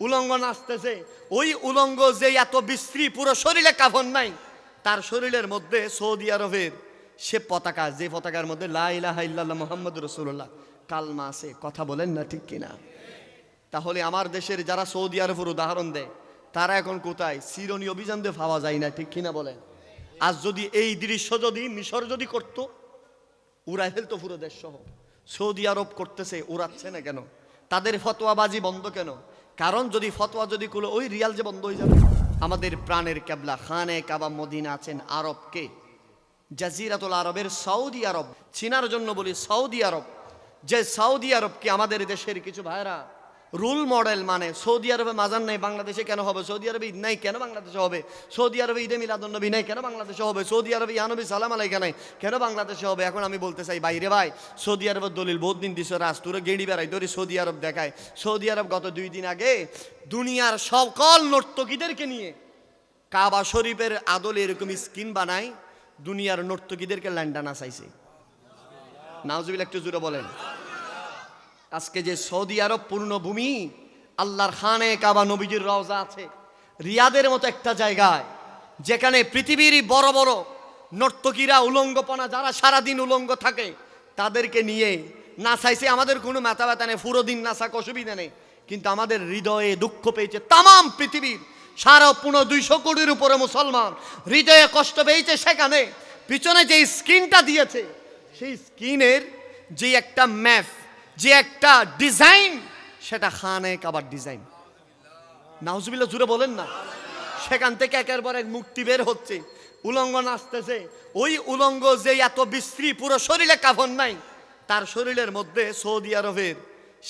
উলঙ্গ নাচতেছে। ওই উলঙ্গ যে এত বিশ্রী, পুরো শরীরে কাফন নাই, তার শরীরের মধ্যে সৌদি আরবের সে পতাকা, যে পতাকার মধ্যে লাইলাহা মোহাম্মদ রসুল্লাহ কালমা আছে। কথা বলেন না ঠিক কিনা? তাহলে আমার দেশের যারা সৌদি আরবের উদাহরণ দেয়, তারা এখন কোথায়? সিরনি অভিযান দিয়ে পাওয়া যায় না, ঠিক কিনা বলেন? আজ যদি এই দৃশ্য যদি, মিশর যদি করতো উড়াই ফেলতো পুরো দেশ সহ সৌদি আরব করতেছে, উড়াচ্ছে না কেন? তাদের ফতোয়াবাজি বন্ধ কেন? কারণ যদি ফতোয়া যদি কোলো, ওই রিয়াল যে বন্ধ হয়ে যাবে। আমাদের প্রাণের ক্যাবলা খানে কাবা মদিনা আছেন আরবকে জাজিরাতুল আরবের সৌদি আরব। চিনার জন্য বলি সৌদি আরব। যে সৌদি আরবকে আমাদের দেশের কিছু ভাইরা রুল মডেল মানে সৌদি আরবে মাজান নাই, বাংলাদেশে কেন হবে? সৌদি আরবে ঈদ নাই, কেন বাংলাদেশে হবে? সৌদি আরবে ঈদে মিলাদুন্নবী নাই, কেন বাংলাদেশে হবে? সৌদি আরবে ইয়ানবী সালাম আলাইকা নাই, কেন বাংলাদেশে হবে? এখন আমি বলতে চাই, বাইরে ভাই, সৌদি আরবের দলিল বহুত দিন দিছে রাস্তুরে গেড়ি বেড়াই ধরে সৌদি আরব দেখায়। সৌদি আরব গত দুই দিন আগে দুনিয়ার সকল নর্তকীদেরকে নিয়ে কাবা শরীফের আদলে এরকম স্কিন বানায়, দুনিয়ার নর্তকীদেরকে ল্যান্ডানা চাইছে। নাওজুবিল একটু জুড়ে বলেন। আজকে যে সৌদি আরব পূর্ণভূমি, আল্লাহর খানে কাবা নবীজির রওজা আছে, রিয়াদের মতো একটা জায়গায়, যেখানে পৃথিবীর বড় বড় নর্তকীরা উলঙ্গপনা, যারা সারাদিন উলঙ্গ থাকে, তাদেরকে নিয়ে নাচাইছে আমাদের কোনো মাথা ব্যথা নেই পুরো দিন নাচাক অসুবিধা নেই। কিন্তু আমাদের হৃদয়ে দুঃখ পেয়েছে তামাম পৃথিবীর, সারা পুনঃ দুইশো কোটির উপরে মুসলমান হৃদয়ে কষ্ট পেয়েছে সেখানে। পিছনে যে স্ক্রিনটা দিয়েছে, সেই স্ক্রিনের যে একটা ম্যাপ যে একটা ডিজাইন সেটা খানে কাবার ডিজাইন নাউজুবিল্লাহ, জুড়ে বলেন না। সেখান থেকে একের পর এক মুক্তি বের হচ্ছে। উলঙ্গ নাচতেছে। ওই উলঙ্গ যে এত বিশ্রী, পুরো শরীরে কাফন নাই, তার শরীরের মধ্যে সৌদি আরবের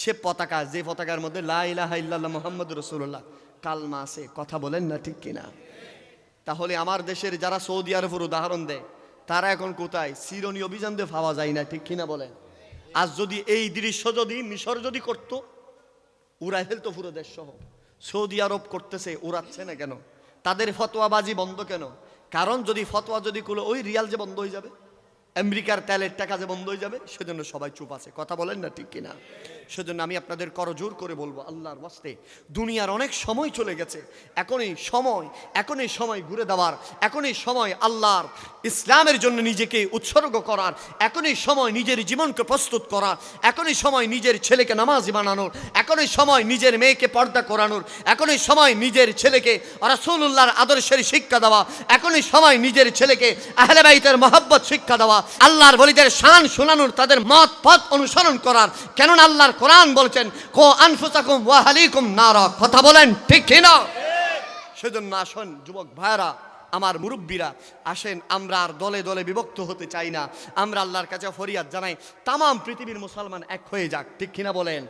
সে পতাকা, যে পতাকার মধ্যে লাইলাহা মোহাম্মদ রসুল্লাহ কালমা আছে। কথা বলেন না ঠিক কিনা? তাহলে আমার দেশের যারা সৌদি আরবের উদাহরণ দেয়, তারা এখন কোথায়? সিরনি অভিযান দিয়ে পাওয়া যায় না, ঠিক কিনা বলেন? আজ যদি এই দৃশ্য যদি মিশর যদি করত উড়াই ফেলতো পুরো দেশ সহ। সৌদি আরব করতেছে, উড়াচ্ছে না কেন? তাদের ফতোয়াবাজি বন্ধ কেন? কারণ যদি ফতোয়া যদি করল, ওই রিয়াল যে বন্ধ হয়ে যাবে। আমেরিকার তেলের টাকা যে বন্ধ হয়ে যাবে, সেজন্য সবাই চুপ আছে। কথা বলেন না ঠিক কিনা? সেজন্য আমি আপনাদের করজোর করে বলব, আল্লাহর ওয়াস্তে, দুনিয়ার অনেক সময় চলে গেছে। এখনই সময় এখনই সময় ঘুরে দেওয়ার, এখনই সময় আল্লাহর ইসলামের জন্য নিজেকে উৎসর্গ করার, এখনই সময় নিজের জীবনকে প্রস্তুত করার, এখনই সময় নিজের ছেলেকে নামাজি বানানোর, এখনই সময় নিজের মেয়েকে পর্দা করানোর, এখনই সময় নিজের ছেলেকে রাসূলুল্লাহর আদর্শের শিক্ষা দেওয়া, এখনই সময় নিজের ছেলেকে আহলে বাইতের মহব্বত শিক্ষা দেওয়া আল্লাহর বলিদের শান শোনানোর, তাদের মত পথ অনুসরণ করার। কেননা আল্লাহর কোরআন বলছেন, কো আনফুসাকুম ওয়া হালিকুম নারা। কথা বলেন, ঠিক কিনা সেজন্য আসুন, যুবক ভাইরা আমার মুরব্বীরা, আসেন, আমরা আর দলে দলে বিভক্ত হতে চাই না। আমরা আল্লাহর কাছে ফরিয়াদ জানাই তাম পৃথিবীর মুসলমান এক হয়ে যাক, ঠিক কিনা বলেন?